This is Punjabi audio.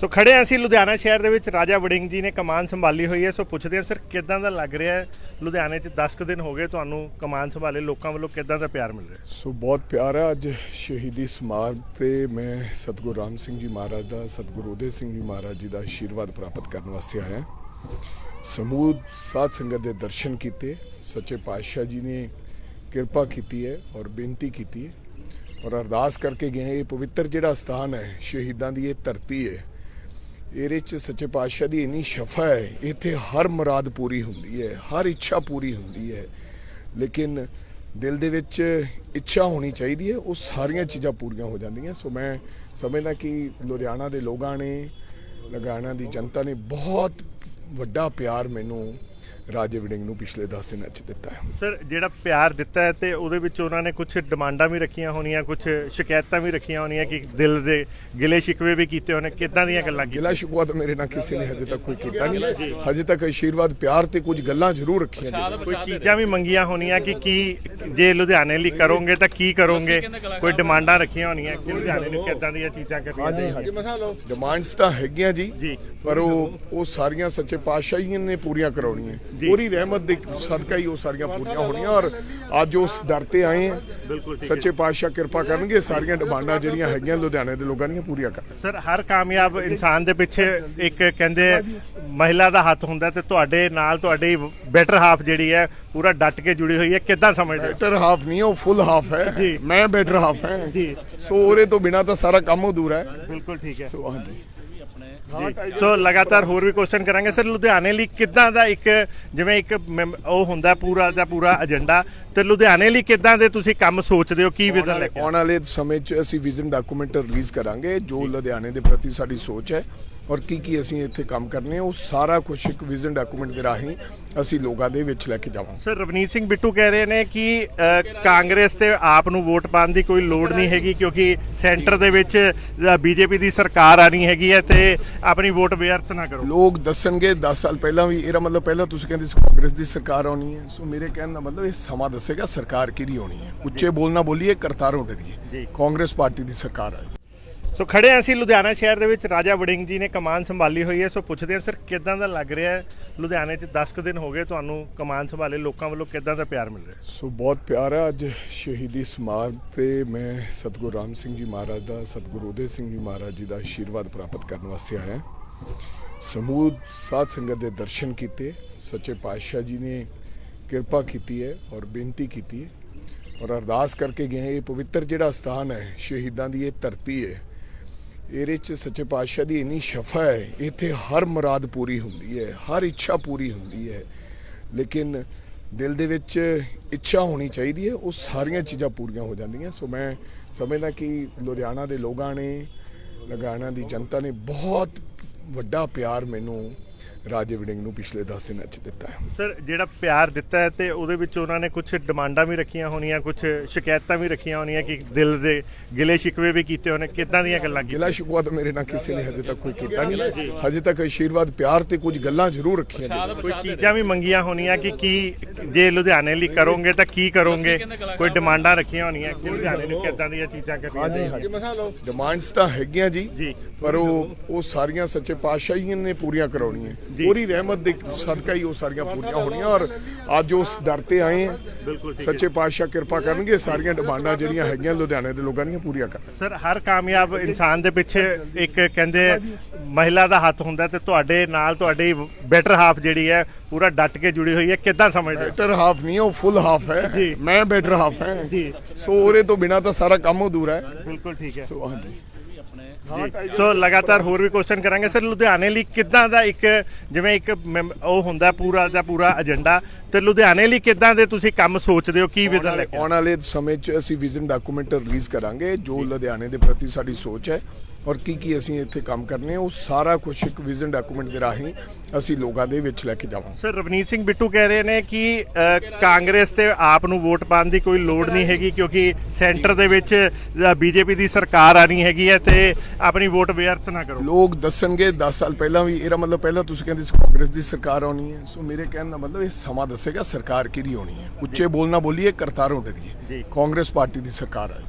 ਸੋ ਖੜੇ ਹਾਂ ਅਸੀਂ ਲੁਧਿਆਣਾ ਸ਼ਹਿਰ ਦੇ ਵਿੱਚ। ਰਾਜਾ ਵੜਿੰਗ ਜੀ ਨੇ ਕਮਾਨ ਸੰਭਾਲੀ ਹੋਈ ਹੈ। ਸੋ ਪੁੱਛਦੇ ਹਾਂ ਸਰ, ਕਿਦਾਂ ਦਾ ਲੱਗ ਰਿਹਾ ਹੈ? ਲੁਧਿਆਣੇ 'ਚ 10 ਕੁ ਦਿਨ ਹੋ ਗਏ ਤੁਹਾਨੂੰ ਕਮਾਨ ਸੰਭਾਲੇ। ਲੋਕਾਂ ਵੱਲੋਂ ਕਿਦਾਂ ਦਾ ਪਿਆਰ ਮਿਲ ਰਿਹਾ ਸੋ ਬਹੁਤ ਪਿਆਰ ਪਿਆਰਾ ਅੱਜ ਸ਼ਹੀਦੀ ਸਮਾਰਕ ਤੇ ਮੈਂ ਸਤਿਗੁਰੂ ਰਾਮ ਸਿੰਘ ਜੀ ਮਹਾਰਾਜ ਦਾ, ਸਤਿਗੁਰੂ ਉਦੇ ਸਿੰਘ ਜੀ ਮਹਾਰਾਜ ਜੀ ਦਾ ਆਸ਼ੀਰਵਾਦ ਪ੍ਰਾਪਤ ਕਰਨ ਵਾਸਤੇ ਆਇਆ ਸਮੂਹ ਸਾਧ ਸੰਗਤ ਦੇ ਦਰਸ਼ਨ ਕੀਤੇ। ਸੱਚੇ ਪਾਤਸ਼ਾਹ ਜੀ ਨੇ ਕਿਰਪਾ ਕੀਤੀ ਹੈ ਔਰ ਬੇਨਤੀ ਕੀਤੀ ਹੈ। ਔਰ ਅਰਦਾਸ ਕਰਕੇ ਗਏ ਇਹ ਪਵਿੱਤਰ ਜਿਹੜਾ ਸਥਾਨ ਹੈ, ਸ਼ਹੀਦਾਂ ਦੀ ਇਹ ਧਰਤੀ ਹੈ ਇਹਦੇ ਚ ਸੱਚੇ ਪਾਤਸ਼ਾਹ ਦੀ ਇੰਨੀ ਸ਼ਫਾ ਹੈ, ਇੱਥੇ ਹਰ ਮੁਰਾਦ ਪੂਰੀ ਹੁੰਦੀ ਹੈ, ਹਰ ਇੱਛਾ ਪੂਰੀ ਹੁੰਦੀ ਹੈ। ਲੇਕਿਨ ਦਿਲ ਦੇ ਵਿੱਚ ਇੱਛਾ ਹੋਣੀ ਚਾਹੀਦੀ ਹੈ, ਉਹ ਸਾਰੀਆਂ ਚੀਜ਼ਾਂ ਪੂਰੀਆਂ ਹੋ ਜਾਂਦੀਆਂ। ਸੋ ਮੈਂ ਸਮਝਦਾ ਕਿ ਲੁਧਿਆਣਾ ਦੇ ਲੋਕਾਂ ਨੇ, ਲੁਧਿਆਣਾ ਦੀ ਜਨਤਾ ਨੇ ਬਹੁਤ ਵੱਡਾ ਪਿਆਰ ਮੈਨੂੰ ਰਾਜੇ ਵੜਿੰਗ ਨੂੰ ਪਿਛਲੇ 10 ਦਿਨਾਂ ਚ ਦਿੱਤਾ ਹੈ। ਸਰ ਜਿਹੜਾ ਪਿਆਰ ਦਿੱਤਾ ਹੈ ਤੇ ਉਹਦੇ ਵਿੱਚ ਉਹਨਾਂ ਨੇ ਕੁਝ ਡਿਮਾਂਡਾਂ ਵੀ ਰੱਖੀਆਂ ਹੋਣੀਆਂ ਕੁਝ ਸ਼ਿਕਾਇਤਾਂ ਵੀ ਰੱਖੀਆਂ ਹੋਣੀਆਂ ਕਿ ਦਿਲ ਦੇ ਗਿਲੇ ਸ਼ਿਕਵੇ ਵੀ ਕੀਤੇ ਹੋਣੇ। ਕਿਦਾਂ ਦੀਆਂ ਗੱਲਾਂ ਕੀਤੀਆਂ? ਗਿਲਾ ਸ਼ਿਕਵਾ ਤਾਂ ਮੇਰੇ ਨਾਲ ਕਿਸੇ ਨੇ ਹਜੇ ਤੱਕ ਕੋਈ ਕੀਤਾ ਨਹੀਂ। ਹਜੇ ਤੱਕ ਆਸ਼ੀਰਵਾਦ ਪਿਆਰ ਤੇ ਕੁਝ ਗੱਲਾਂ ਜ਼ਰੂਰ ਰੱਖੀਆਂ ਜੀ ਕੋਈ ਚੀਜ਼ਾਂ ਵੀ ਮੰਗੀਆਂ ਹੋਣੀਆਂ ਕਿ ਕੀ ਜੇ ਲੁਧਿਆਣੇ ਲਈ ਕਰੋਗੇ ਤਾਂ ਕੀ ਕਰੋਗੇ? ਕੋਈ ਡਿਮਾਂਡਾਂ ਰੱਖੀਆਂ ਹੋਣੀਆਂ ਕਿ ਲੁਧਿਆਣੇ ਨੂੰ ਕਿਦਾਂ ਦੀਆਂ ਚੀਜ਼ਾਂ ਕਰਨੀਆਂ ਚਾਹੀਦੀਆਂ? ਡਿਮਾਂਡਸ ਤਾਂ ਹੈਗੀਆਂ ਜੀ। ਪਰ ਉਹ ਉਹ ਸਾਰੀਆਂ ਸੱਚੇ ਪਾਤਸ਼ਾਹ ਨੇ ਪੂਰੀਆਂ ਕਰਾਉਣੀਆਂ। ਪੂਰੀ ਰਹਿਮਤ ਦੇ ਸਦਕਾ ਹੀ ਉਹ ਸਾਰੀਆਂ ਪੂਰੀਆਂ ਹੋਣੀਆਂ ਔਰ ਅੱਜ ਉਸ ਦਰ ਤੇ ਆਏ ਆ ਸੱਚੇ ਪਾਤਸ਼ਾਹ ਕਿਰਪਾ ਕਰਨਗੇ ਸਾਰੀਆਂ ਡਿਮਾਂਡਾਂ ਜਿਹੜੀਆਂ ਹੈਗੀਆਂ ਲੁਧਿਆਣੇ ਦੇ ਲੋਕਾਂ ਦੀਆਂ ਪੂਰੀਆਂ ਕਰਨ ਸਰ ਹਰ ਕਾਮਯਾਬ ਇਨਸਾਨ ਦੇ ਪਿੱਛੇ ਇੱਕ ਕਹਿੰਦੇ ਮਹਿਲਾ ਦਾ ਹੱਥ ਹੁੰਦਾ ਤੇ ਤੁਹਾਡੇ ਨਾਲ ਤੁਹਾਡੀ ਬੈਟਰ ਹਾਫ ਜਿਹੜੀ ਹੈ ਪੂਰਾ ਡਟ ਕੇ ਜੁੜੀ ਹੋਈ ਹੈ ਕਿੱਦਾਂ ਸਮਝਦੇ? ਬੈਟਰ ਹਾਫ ਨਹੀਂ ਉਹ ਫੁੱਲ ਹਾਫ ਹੈ। ਮੈਂ ਬੈਟਰ ਹਾਫ ਹੈ ਜੀ। ਸੋ ਉਹਦੇ ਤੋਂ ਬਿਨਾ ਤਾਂ ਸਾਰਾ ਕੰਮ ਅਧੂਰਾ ਹੈ ਬਿਲਕੁਲ ਠੀਕ ਹੈ ਸੋ ਹਾਂਜੀ। ਸੋ ਲਗਾਤਾਰ ਹੋਰ ਵੀ ਕੁਐਸਚਨ ਕਰਾਂਗੇ। ਸਰ ਲੁਧਿਆਣੇ ਲਈ ਕਿੱਦਾਂ ਦਾ ਇੱਕ ਜਿਵੇਂ ਇੱਕ ਮੈਮ- ਉਹ ਹੁੰਦਾ ਪੂਰਾ ਦਾ ਪੂਰਾ ਏਜੰਡਾ ਤੇ ਲੁਧਿਆਣੇ ਲਈ ਕਿੱਦਾਂ ਦੇ ਤੁਸੀਂ ਕੰਮ ਸੋਚਦੇ ਹੋ? ਕੀ ਵਿਜ਼ਨ ਲੈ ਕੇ ਆਉਣ ਵਾਲੇ ਸਮੇਂ 'ਚ ਅਸੀਂ ਵਿਜ਼ਨ ਡਾਕੂਮੈਂਟ ਰਿਲੀਜ਼ ਕਰਾਂਗੇ ਜੋ ਲੁਧਿਆਣੇ ਦੇ ਪ੍ਰਤੀ ਸਾਡੀ ਸੋਚ ਹੈ ਔਰ ਕੀ ਕੀ ਅਸੀਂ ਇੱਥੇ ਕੰਮ ਕਰਨੇ ਆ ਉਹ ਸਾਰਾ ਕੁਝ ਇੱਕ ਵਿਜ਼ਨ ਡਾਕੂਮੈਂਟ ਦੇ ਰਾਹੀਂ ਅਸੀਂ ਲੋਕਾਂ ਦੇ ਵਿੱਚ ਲੈ ਕੇ ਜਾਵਾਂਗੇ। ਸਰ ਰਵਨੀਤ ਸਿੰਘ ਬਿੱਟੂ ਕਹਿ ਰਹੇ ਨੇ ਕਿ ਅ, ਕਾਂਗਰਸ ਤੇ ਆਪ ਨੂੰ ਵੋਟ ਪਾਉਣ ਦੀ ਕੋਈ ਲੋੜ ਨਹੀਂ ਹੈਗੀ ਕਿਉਂਕਿ ਸੈਂਟਰ ਦੇ ਵਿੱਚ ਬੀਜੇਪੀ ਦੀ ਸਰਕਾਰ ਆਣੀ ਹੈਗੀ ਹੈ ਤੇ ਆਪਣੀ ਵੋਟ ਵਿਅਰਥ ਨਾ ਕਰੋ। ਲੋਕ ਦੱਸਣਗੇ 10 ਸਾਲ ਪਹਿਲਾਂ ਵੀ ਇਹਦਾ ਮਤਲਬ ਪਹਿਲਾਂ ਤੁਸੀਂ ਕਹਿੰਦੇ ਸੀ ਕਾਂਗਰਸ ਦੀ ਸਰਕਾਰ ਆਉਣੀ ਹੈ। ਸੋ ਮੇਰੇ ਕਹਿਣ ਦਾ ਮਤਲਬ ਇਹ ਸਮਾਂ ਦੱਸੇਗਾ ਸਰਕਾਰ ਕਿਹਦੀ ਆਉਣੀ ਹੈ। ਉੱਚੇ ਬੋਲਣਾ ਬੋਲੀਏ ਕਰਤਾਰੋਂ। ਡਰੀਏ। ਕਾਂਗਰਸ ਪਾਰਟੀ ਦੀ ਸਰਕਾਰ ਹੈ ਸੋ ਖੜੇ ਹਾਂ ਅਸੀਂ ਲੁਧਿਆਣਾ ਸ਼ਹਿਰ ਦੇ ਵਿੱਚ। ਰਾਜਾ ਵੜਿੰਗ ਜੀ ਨੇ ਕਮਾਨ ਸੰਭਾਲੀ ਹੋਈ ਹੈ। ਸੋ ਪੁੱਛਦੇ ਹਾਂ ਸਰ, ਕਿਦਾਂ ਦਾ ਲੱਗ ਰਿਹਾ ਹੈ? ਲੁਧਿਆਣੇ 'ਚ 10 ਕੁ ਦਿਨ ਹੋ ਗਏ ਤੁਹਾਨੂੰ ਕਮਾਨ ਸੰਭਾਲੇ। ਲੋਕਾਂ ਵੱਲੋਂ ਕਿਦਾਂ ਦਾ ਪਿਆਰ ਮਿਲ ਰਿਹਾ ਸੋ ਬਹੁਤ ਪਿਆਰ ਹੈ। ਅੱਜ ਸ਼ਹੀਦੀ ਸਮਾਰਕ ਤੇ ਮੈਂ ਸਤਿਗੁਰੂ ਰਾਮ ਸਿੰਘ ਜੀ ਮਹਾਰਾਜ ਦਾ, ਸਤਿਗੁਰੂ ਉਦੇ ਸਿੰਘ ਜੀ ਮਹਾਰਾਜ ਜੀ ਦਾ ਆਸ਼ੀਰਵਾਦ ਪ੍ਰਾਪਤ ਕਰਨ ਵਾਸਤੇ ਆਇਆ ਸਮੂਹ ਸਾਧ ਸੰਗਤ ਦੇ ਦਰਸ਼ਨ ਕੀਤੇ। ਸੱਚੇ ਪਾਤਸ਼ਾਹ ਜੀ ਨੇ ਕਿਰਪਾ ਕੀਤੀ ਹੈ ਔਰ ਬੇਨਤੀ ਕੀਤੀ ਹੈ। ਔਰ ਅਰਦਾਸ ਕਰਕੇ ਗਏ ਇਹ ਪਵਿੱਤਰ ਜਿਹੜਾ ਸਥਾਨ ਹੈ, ਸ਼ਹੀਦਾਂ ਦੀ ਇਹ ਧਰਤੀ ਹੈ ਇਹਦੇ ਚ ਸੱਚੇ ਪਾਤਸ਼ਾਹ ਦੀ ਇੰਨੀ ਸ਼ਫਾ ਹੈ, ਇੱਥੇ ਹਰ ਮੁਰਾਦ ਪੂਰੀ ਹੁੰਦੀ ਹੈ, ਹਰ ਇੱਛਾ ਪੂਰੀ ਹੁੰਦੀ ਹੈ। ਲੇਕਿਨ ਦਿਲ ਦੇ ਵਿੱਚ ਇੱਛਾ ਹੋਣੀ ਚਾਹੀਦੀ ਹੈ, ਉਹ ਸਾਰੀਆਂ ਚੀਜ਼ਾਂ ਪੂਰੀਆਂ ਹੋ ਜਾਂਦੀਆਂ। ਸੋ ਮੈਂ ਸਮਝਦਾ ਕਿ ਲੁਧਿਆਣਾ ਦੇ ਲੋਕਾਂ ਨੇ, ਲੁਧਿਆਣਾ ਦੀ ਜਨਤਾ ਨੇ ਬਹੁਤ ਵੱਡਾ ਪਿਆਰ ਮੈਨੂੰ ਰਾਜੇ ਵੜਿੰਗ ਨੂੰ ਪਿਛਲੇ 10 ਦਿਨਾਂ ਚ ਦਿੱਤਾ ਹੈ। ਸਰ ਜਿਹੜਾ ਪਿਆਰ ਦਿੱਤਾ ਹੈ ਤੇ ਉਹਦੇ ਵਿੱਚ ਉਹਨਾਂ ਨੇ ਕੁਝ ਡਿਮਾਂਡਾਂ ਵੀ ਰੱਖੀਆਂ ਹੋਣੀਆਂ ਕੁਝ ਸ਼ਿਕਾਇਤਾਂ ਵੀ ਰੱਖੀਆਂ ਹੋਣੀਆਂ ਕਿ ਦਿਲ ਦੇ ਗਿਲੇ ਸ਼ਿਕਵੇ ਵੀ ਕੀਤੇ ਹੋਣੇ। ਕਿੱਦਾਂ ਦੀਆਂ ਗੱਲਾਂ ਕੀਤੀਆਂ? ਗਿਲਾ ਸ਼ਿਕਵਾ ਤਾਂ ਮੇਰੇ ਨਾਲ ਕਿਸੇ ਨੇ ਹਜੇ ਤੱਕ ਕੋਈ ਕੀਤਾ ਨਹੀਂ ਹਜੇ ਤੱਕ ਆਸ਼ੀਰਵਾਦ ਪਿਆਰ ਤੇ ਕੁਝ ਗੱਲਾਂ ਜ਼ਰੂਰ ਰੱਖੀਆਂ ਜੀ ਕੋਈ ਚੀਜ਼ਾਂ ਵੀ ਮੰਗੀਆਂ ਹੋਣੀਆਂ ਕਿ ਕੀ ਜੇ ਲੁਧਿਆਣੇ ਲਈ ਕਰੋਗੇ ਤਾਂ ਕੀ ਕਰੋਗੇ? ਕੋਈ ਡਿਮਾਂਡਾਂ ਰੱਖੀਆਂ ਹੋਣੀਆਂ ਕਿ ਲੁਧਿਆਣੇ ਨੂੰ ਕਿੱਦਾਂ ਦੀਆਂ ਚੀਜ਼ਾਂ ਕਰਨੀਆਂ ਡਿਮਾਂਡਸ ਤਾਂ ਹੈਗੀਆਂ ਜੀ। ਪਰ ਉਹ ਉਹ ਸਾਰੀਆਂ ਸੱਚੇ ਪਾਤਸ਼ਾਹ ਜੀ ਨੇ ਪੂਰੀਆਂ ਕਰਾਉਣੀਆਂ। ਪੂਰੀ ਰਹਿਮਤ ਦੇ ਸਦਕਾ ਹੀ ਉਹ ਸਾਰੀਆਂ ਪੂਰੀਆਂ ਹੋਣੀਆਂ ਔਰ ਅੱਜ ਉਸ ਦਰ ਤੇ ਆਏ ਆ ਸੱਚੇ ਪਾਤਸ਼ਾਹ ਕਿਰਪਾ ਕਰਨਗੇ ਸਾਰੀਆਂ ਡਿਮਾਂਡਾਂ ਜਿਹੜੀਆਂ ਹੈਗੀਆਂ ਲੁਧਿਆਣੇ ਦੇ ਲੋਕਾਂ ਦੀਆਂ ਪੂਰੀਆਂ ਕਰਨ। ਸਰ ਹਰ ਕਾਮਯਾਬ ਇਨਸਾਨ ਦੇ ਪਿੱਛੇ ਇੱਕ ਕਹਿੰਦੇ ਮਹਿਲਾ ਦਾ ਹੱਥ ਹੁੰਦਾ ਤੇ ਤੁਹਾਡੇ ਨਾਲ ਤੁਹਾਡੀ ਬੈਟਰ ਹਾਫ ਜਿਹੜੀ ਹੈ ਪੂਰਾ ਡਟ ਕੇ ਜੁੜੀ ਹੋਈ ਹੈ। ਕਿੱਦਾਂ ਸਮਝਦੇ? ਬੈਟਰ ਹਾਫ ਨਹੀਂ ਉਹ ਫੁੱਲ ਹਾਫ ਹੈ। ਮੈਂ ਬੈਟਰ ਹਾਫ ਹੈ। ਜੀ। ਸੋ ਉਹਦੇ ਤੋਂ ਬਿਨਾ ਤਾਂ ਸਾਰਾ ਕੰਮ ਅਧੂਰਾ ਹੈ। ਬਿਲਕੁਲ ਠੀਕ ਹੈ। ਸੋ ਹਾਂਜੀ। ਜੀ। ਸੋ ਲਗਾਤਾਰ ਹੋਰ ਵੀ ਕੁਐਸਚਨ ਕਰਾਂਗੇ। ਸਰ ਲੁਧਿਆਣੇ ਲਈ ਕਿੱਦਾਂ ਦਾ ਇੱਕ ਜਿਵੇਂ ਇੱਕ ਉਹ ਹੁੰਦਾ ਪੂਰਾ ਦਾ ਪੂਰਾ ਏਜੰਡਾ ਤੇ ਲੁਧਿਆਣੇ ਲਈ ਕਿੱਦਾਂ ਦੇ ਤੁਸੀਂ ਕੰਮ ਸੋਚਦੇ ਹੋ? ਕੀ ਵਿਜ਼ਨ ਲੈ ਕੇ ਆਉਣ ਵਾਲੇ ਸਮੇਂ 'ਚ ਅਸੀਂ ਵਿਜ਼ਨ ਡਾਕੂਮੈਂਟ ਰਿਲੀਜ਼ ਕਰਾਂਗੇ ਜੋ ਲੁਧਿਆਣੇ ਦੇ ਪ੍ਰਤੀ ਸਾਡੀ ਸੋਚ ਹੈ ਔਰ ਕੀ ਕੀ ਅਸੀਂ ਇੱਥੇ ਕੰਮ ਕਰਨੇ ਉਹ ਸਾਰਾ ਕੁਝ ਇੱਕ ਵਿਜ਼ਨ ਡਾਕੂਮੈਂਟ ਦੇ ਰਾਹੀਂ ਅਸੀਂ ਲੋਕਾਂ ਦੇ ਵਿੱਚ ਲੈ ਕੇ ਜਾਵਾਂਗੇ। ਸਰ ਰਵਨੀਤ ਸਿੰਘ ਬਿੱਟੂ ਕਹਿ ਰਹੇ ਨੇ ਕਿ ਕਾਂਗਰਸ ਤੇ ਆਪ ਨੂੰ ਵੋਟ ਪਾਉਣ ਦੀ ਕੋਈ ਲੋੜ ਨਹੀਂ ਹੈਗੀ ਕਿਉਂਕਿ ਸੈਂਟਰ ਦੇ ਵਿੱਚ ਬੀਜੇਪੀ ਦੀ ਸਰਕਾਰ ਆਣੀ ਹੈਗੀ ਹੈ ਤੇ ਆਪਣੀ ਵੋਟ ਵਿਅਰਥ ਨਾ ਕਰੋ। ਲੋਕ ਦੱਸਣਗੇ 10 ਸਾਲ ਪਹਿਲਾਂ ਵੀ ਇਹਦਾ ਮਤਲਬ ਪਹਿਲਾਂ ਤੁਸੀਂ ਕਹਿੰਦੇ ਸੀ ਕਾਂਗਰਸ ਦੀ ਸਰਕਾਰ ਆਉਣੀ ਹੈ। ਸੋ ਮੇਰੇ ਕਹਿਣ ਦਾ ਮਤਲਬ ਇਹ ਸਮਾਂ ਦੱਸੇਗਾ ਸਰਕਾਰ ਕਿਹਦੀ ਆਉਣੀ ਹੈ। ਉੱਚੇ ਬੋਲਣਾ ਬੋਲੀਏ ਕਰਤਾਰੋਂ ਡਰੀਏ। ਕਾਂਗਰਸ ਪਾਰਟੀ ਦੀ ਸਰਕਾਰ ਹੈ